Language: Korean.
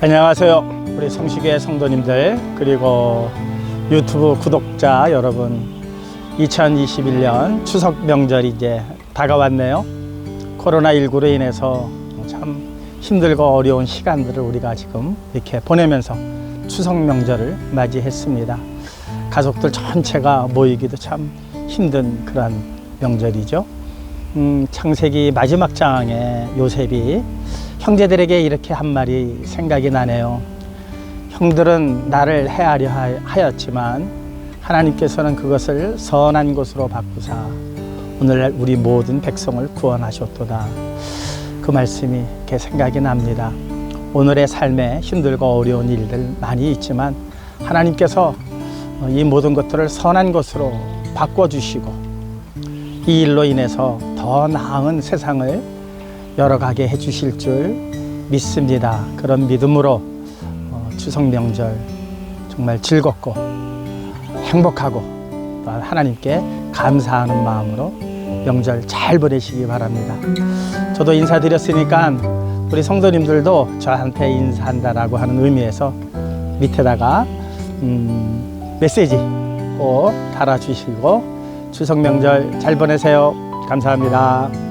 안녕하세요. 우리 성시계 성도님들 그리고 유튜브 구독자 여러분. 2021년 추석 명절이 이제 다가왔네요. 코로나19로 인해서 참 힘들고 어려운 시간들을 우리가 지금 이렇게 보내면서 추석 명절을 맞이했습니다. 가족들 전체가 모이기도 참 힘든 그런 명절이죠. 음, 창세기 마지막 장에 요셉이 형제들에게 이렇게 한 말이 생각이 나네요. 형들은 나를 하- 하였지만 하나님께서는 그것을 선한 것으로 바꾸사 오늘날 우리 모든 백성을 구원하셨도다. 그 말씀이 이렇게 생각이 납니다. 오늘의 삶에 힘들고 어려운 일들 많이 있지만 하나님께서 이 모든 것들을 선한 것으로 바꿔주시고 이 일로 인해서 더 나은 세상을 열어가게 해주실 줄 믿습니다. 그런 믿음으로 어, 추석 명절 정말 즐겁고 행복하고 또 하나님께 감사하는 마음으로 명절 잘 보내시기 바랍니다. 저도 인사드렸으니까 우리 성도님들도 저한테 인사한다라고 하는 의미에서 밑에다가 음, 메시지 꼭 달아주시고 추석 명절 잘 보내세요. 감사합니다.